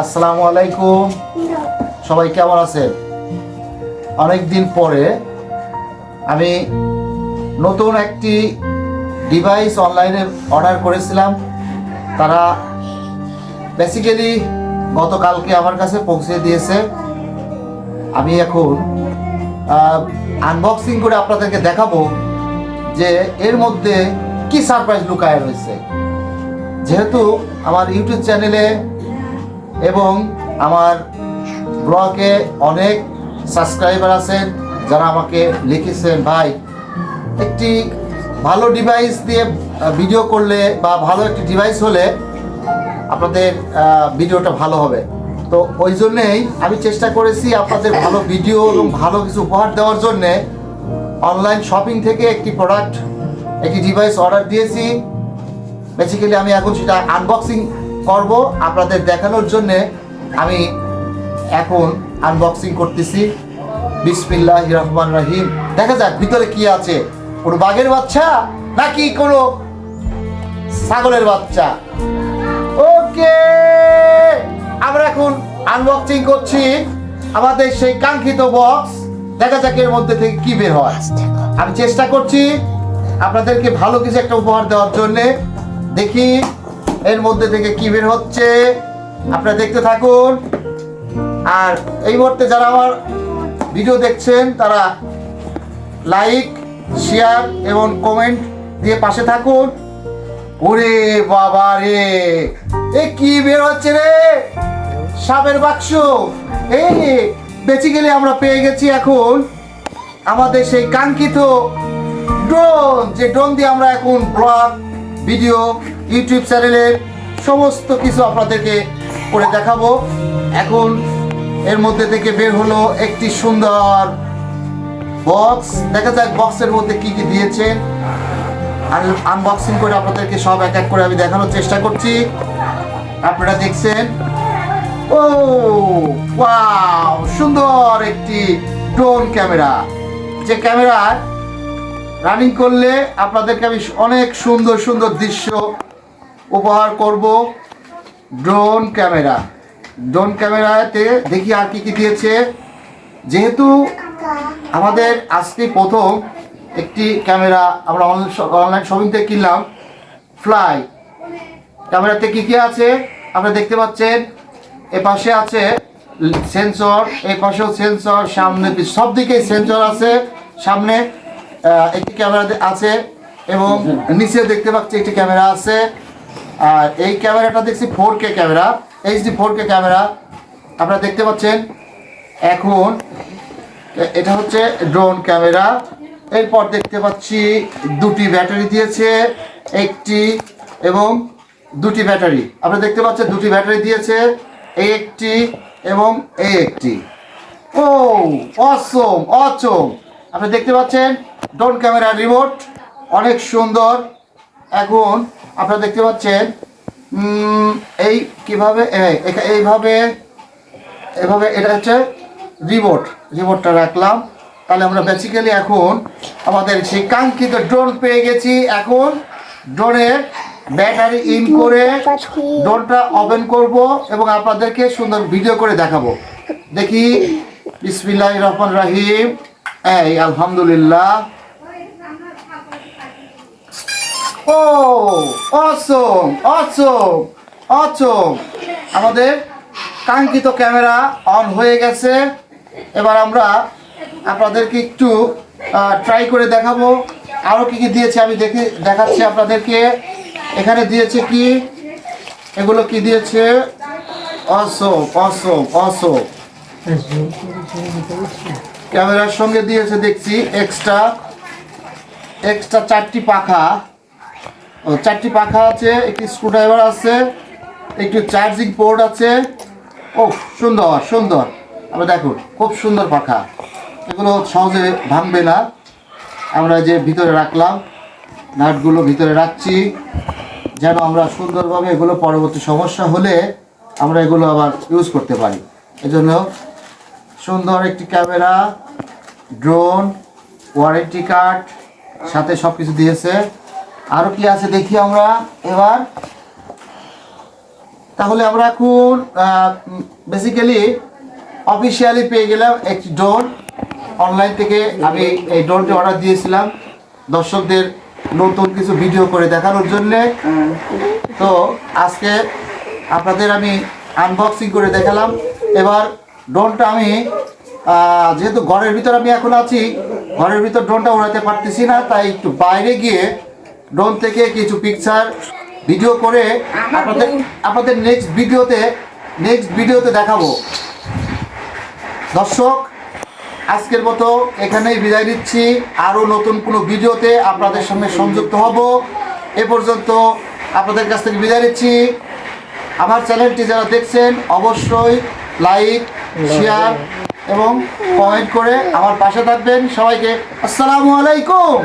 আসসালামু আলাইকুম। সবাই কেমন আছে অনেক দিন পরে আমি নতুন একটি ডিভাইস অনলাইনে অর্ডার করেছিলাম। তারা বেসিক্যালি গতকালকে আমার কাছে পৌঁছে দিয়েছে। আমি এখন আনবক্সিং করে আপনাদেরকে দেখাবো যে এর মধ্যে কি সারপ্রাইজ লুকায় রয়েছে। যেহেতু আমার ইউটিউব চ্যানেলে এবং আমার ব্লগে অনেক সাবস্ক্রাইবার আছেন যারা আমাকে লিখেছেন, ভাই, একটি ভালো ডিভাইস দিয়ে ভিডিও করলে বা ভালো একটি ডিভাইস হলে আপনাদের ভিডিওটা ভালো হবে। তো ওই জন্যেই আমি চেষ্টা করেছি আপনাদের ভালো ভিডিও এবং ভালো কিছু উপহার দেওয়ার জন্যে অনলাইন শপিং থেকে একটি প্রোডাক্ট একটি ডিভাইস অর্ডার দিয়েছি। বেসিক্যালি আমি এখন সেটা আনবক্সিং করব আপনাদের দেখানোর জন্য আমি এখন আনবক্সিং করতেছি। বিসমিল্লাহ রহমান রহিম। দেখা যাক ভিতরে কি আছে। কোনো বাঘের বাচ্চা নাকি কোনো ছাগলের বাচ্চা? ওকে, আমরা এখন আনবক্সিং করছি আমাদের সেই কাঙ্ক্ষিত বক্স দেখা যাক এর মধ্যে থেকে কি বের হয়। আমি চেষ্টা করছি আপনাদেরকে ভালো কিছু একটা উপহার দেওয়ার জন্যে। দেখি এর মধ্যে থেকে কি বের হচ্ছে? আপনারা দেখতে থাকুন। আর এই মুহূর্তে যারা আমার ভিডিও দেখছেন, তারা লাইক, শেয়ার এবং কমেন্ট দিয়ে পাশে থাকুন। ওরে বাবা রে! এ কি বের হচ্ছে রে? সাপের বাক্স। এই বেঁচে গেলে আমরা পেয়ে গেছি এখন আমাদের সেই কাঙ্ক্ষিত ড্রোন। যে ড্রোন দিয়ে আমরা এখন ব্লগ ভিডিও, ইউটিউব চ্যানেলের সমস্ত কিছু আপনাদেরকে করে দেখাবো। এখন এর মধ্যে থেকে বের হলো একটি সুন্দর বক্স দেখা যাক বক্সের মধ্যে কি কি দিয়েছেন আনবক্সিং করে আপনাদেরকে সব এক এক করে আমি দেখানোর চেষ্টা করছি। আপনারা দেখছেন? ও ওয়াও সুন্দর একটি ড্রোন ক্যামেরা যে ক্যামেরা রানিং করলে আপনাদেরকে আমি অনেক সুন্দর সুন্দর দৃশ্য উপহার করব। ড্রোন ক্যামেরা ড্রোন ক্যামেরাতে দেখি আর কি কি দিয়েছে। যেহেতু আমাদের আজকে প্রথম একটি ক্যামেরা আমরা অনলাইন শপিং থেকে কিনলাম ফ্লাই ক্যামেরাতে কি কি আছে? আপনারা দেখতে পাচ্ছেন, এ পাশে আছে সেন্সর এই পাশেও সেন্সর সামনে সব দিকে সেন্সর আছে, সামনে একটি ক্যামেরা আছে এবং নিচে দেখতে পাচ্ছি একটি ক্যামেরা আছে। আর এই ক্যামেরাটা দেখছি four K camera HD four K camera. আপনারা দেখতে পাচ্ছেন, এখন এটা হচ্ছে ড্রোন ক্যামেরা। এরপর দেখতে পাচ্ছি দুটি ব্যাটারি দিয়েছে, একটি এবং দুটি ব্যাটারি। আপনারা দেখতে পাচ্ছেন দুটি ব্যাটারি দিয়েছে এই একটি এবং এই একটি। ও অসম অচম আপনি দেখতে পাচ্ছেন ড্রোন ক্যামেরা রিমোট অনেক সুন্দর। এখন আপনারা দেখতে পাচ্ছেন এই কীভাবে এইভাবে এভাবে এটা হচ্ছে রিমোট রিমোটটা রাখলাম। তাহলে আমরা বেসিক্যালি এখন আমাদের সেই কাঙ্ক্ষিত ড্রোন পেয়ে গেছি। এখন ড্রোনের ব্যাটারি ইন করে ড্রোনটা ওপেন করব এবং আপনাদেরকে সুন্দর ভিডিও করে দেখাবো। দেখি বিসমিল্লাহ রহমান রাহিম। এই, আলহামদুলিল্লাহ। ও অসম অসম অসম আমাদের কাঙ্ক্ষিত ক্যামেরা অন হয়ে গেছে। এবার আমরা আপনাদেরকে একটু ট্রাই করে দেখাবো। আরও কি কি দিয়েছে আমি দেখে, দেখাচ্ছি আপনাদেরকে। এখানে দিয়েছে কি? এগুলো কি দিয়েছে? অসম অসম অসম ক্যামেরার সঙ্গে দিয়েছে, দেখছি এক্সট্রা এক্সট্রা চারটি পাখা। চারটি পাখা আছে, একটি স্ক্রুড্রাইভার আছে, একটি চার্জিং পোর্ট আছে। ও, সুন্দর সুন্দর। আমরা দেখুন খুব সুন্দর পাখা। এগুলো সহজে ভাঙবে না। আমরা যে ভিতরে রাখলাম, নাটগুলো ভিতরে রাখছি। যেন আমরা সুন্দরভাবে এগুলো পরবর্তী সমস্যা হলে আমরা এগুলো আবার ইউজ করতে পারি। এজন্য সুন্দর একটি ক্যামেরা ড্রোন ওয়ারেন্টি কার্ড সাথে সব কিছু দিয়েছে। আরও কি আছে দেখি আমরা? এবার তাহলে আমরা এখন বেসিক্যালি অফিসিয়ালি পেয়ে গেলাম একটি ড্রোন অনলাইন থেকে আমি এই ড্রোনটি অর্ডার দিয়েছিলাম। দর্শকদের নতুন কিছু ভিডিও করে দেখানোর জন্যে। তো আজকে আপনাদের আমি আনবক্সিং করে দেখালাম। এবার ড্রোনটা আমি যেহেতু ঘরের ভিতর আমি এখন আছি, ঘরের ভিতর ড্রোনটা উড়াতে পারতেছি না, তাই একটু বাইরে গিয়ে ড্রোন থেকে কিছু পিকচার ভিডিও করে আপনাদের আপনাদের নেক্সট ভিডিওতে নেক্সট ভিডিওতে দেখাবো। দর্শক আজকের মতো এখানেই বিদায় নিচ্ছি। আরও নতুন কোনো ভিডিওতে আপনাদের সঙ্গে সংযুক্ত হব। এ পর্যন্ত আপনাদের কাছ থেকে বিদায় নিচ্ছি। আমার চ্যানেলটি যারা দেখছেন অবশ্যই লাইক শেয়ার এবং কমেন্ট করে আমার পাশে থাকবেন। সবাইকে আসসালামু আলাইকুম।